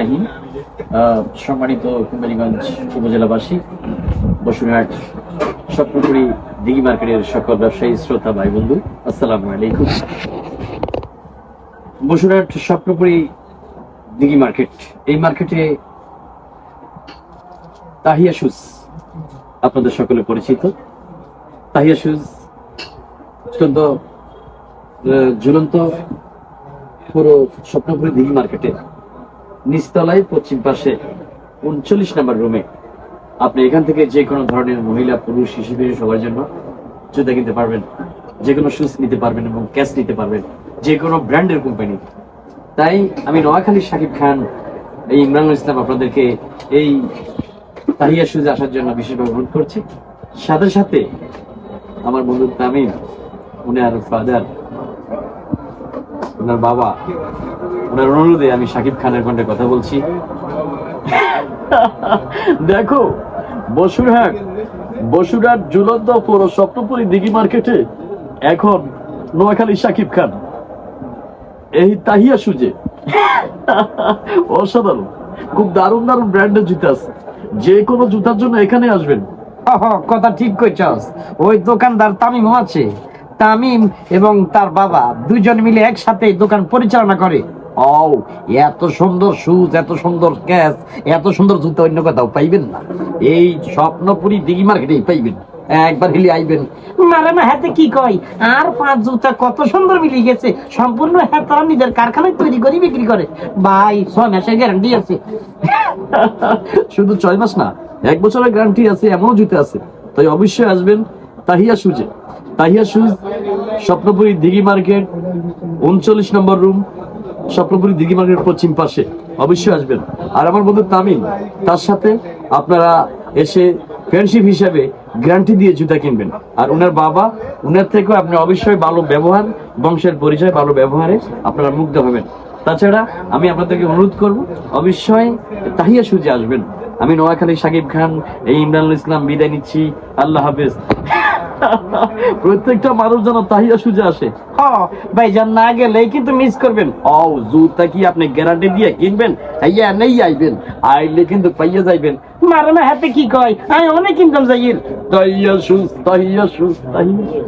রাহিম। সম্মানিত কুমারীগঞ্জ উপজেলাবাসী, বসুরহাট, স্বপ্নপুরি, দিঘি মার্কেটের সকল ব্যবসায়ী, শ্রোতা ভাই বন্ধু আলাইকুম। বসুরহাট, স্বপ্নপুরি, দিঘি মার্কেট। এই মার্কেটে তাহিয়া শুজ আপনাদের সকলে পরিচিত। তাহিয়া শুজ অত্যন্ত ঝুলন্ত পুরো স্বপ্নপুরি দিঘি মার্কেটে। নিচতলায় পশ্চিম পাশে উনচল্লিশ নাম্বার রুমে আপনি এখান থেকে যে কোনো ধরনের মহিলা, পুরুষ, শিশু সবার জন্য জুতা কিনতে পারবেন, যে কোনো শুজ নিতে পারবেন এবং ক্যাশ নিতে পারবেন, যে কোনো ব্র্যান্ডের কোম্পানি তাই আমি নোয়াখালী শাকিব খান, এই ইমরানুল ইসলাম আপনাদেরকে এই তাহিয়া শুজে আসার জন্য বিশেষভাবে অনুরোধ করছি। সাথে সাথে আমার বন্ধু তামিম, উনার ফাদার ওনার বাবা ওনার অনুরোধে আমি শাকিব খানের কণ্ঠে কথা বলছি। দেখো বসুরহাট বসুরহাট ঝুলন্ত পৌর স্বপ্নপুরি দিঘি মার্কেটে এখন নোয়াখালী শাকিব খান। এই তাহিয়া সুজে। অসাধারণ। খুব দারুণ দারুণ ব্র্যান্ডের জুতা আছে। যে কোনো জুতার জন্য এখানে আসবেন। কথা ঠিক কইছস। ওই দোকানদার তামিম আছে। তামিম এবং তার বাবা দুইজন মিলে একসাথে দোকান পরিচালনা করে। ও এত সুন্দর শুজ এত সুন্দর ক্যাশ এত সুন্দর জুতো অন্য কোথাও পাইবেন না। এই স্বপ্নপুরি দিঘি মার্কেটেই পাইবেন। একবার হিলি আইবেন। হাতে কি কই আর পাঁচ জুতা কত সুন্দর মিলে গেছে। সম্পূর্ণ হ্যাঁ নিজের কারখানায় তৈরি করে বিক্রি করে। ভাই ছয় মাসের গ্যারান্টি আছে। শুধু ছয় মাস না এক বছরের গ্যারান্টি আছে এমনও জুতে আছে। তাই অবশ্যই আসবেন তাহিয়া সুজে। তাহিয়া সুজ স্বপ্নপুরি দিঘি মার্কেট, উনচল্লিশ নম্বর রুম, স্বপ্নপুরি দিঘি মার্কেট পশ্চিম পাশে। অবশ্যই আসবেন। আর আমার বন্ধু তামিম, তার সাথে আপনারা এসে ফ্রেন্ডশিপ হিসাবে গ্যারান্টি দিয়ে জুতা কিনবেন। আর উনার বাবা, উনার থেকেও আপনি অবশ্যই ভালো ব্যবহার, বংশের পরিচয়, ভালো ব্যবহারে আপনারা মুগ্ধ হবেন। তাছাড়া আমি আপনাদেরকে অনুরোধ করব, অবশ্যই তাহিয়া সুজে আসবেন। আমি নোয়াখালী সাকিব খান, এই ইমরানুল ইসলাম বিদায় নিচ্ছি। আল্লাহ হাফেজ। প্রত্যেকটা মানুষ যেন তাহিয়া সুজে আসে। ভাই ভাইজান না গেলেই কিন্তু মিস করবেন। ও জুতা কি আপনি গ্যারান্টি দিয়ে কিনবেন? আইয়া নেই আইবেন। আইলে কিন্তু পাইয়া যাইবেন। মারানা হাতে কি কয়? আমি অনেক ইনকাম যাইয়ের তাহিয়া সুজ তাহিয়া সুজ তাহিয়া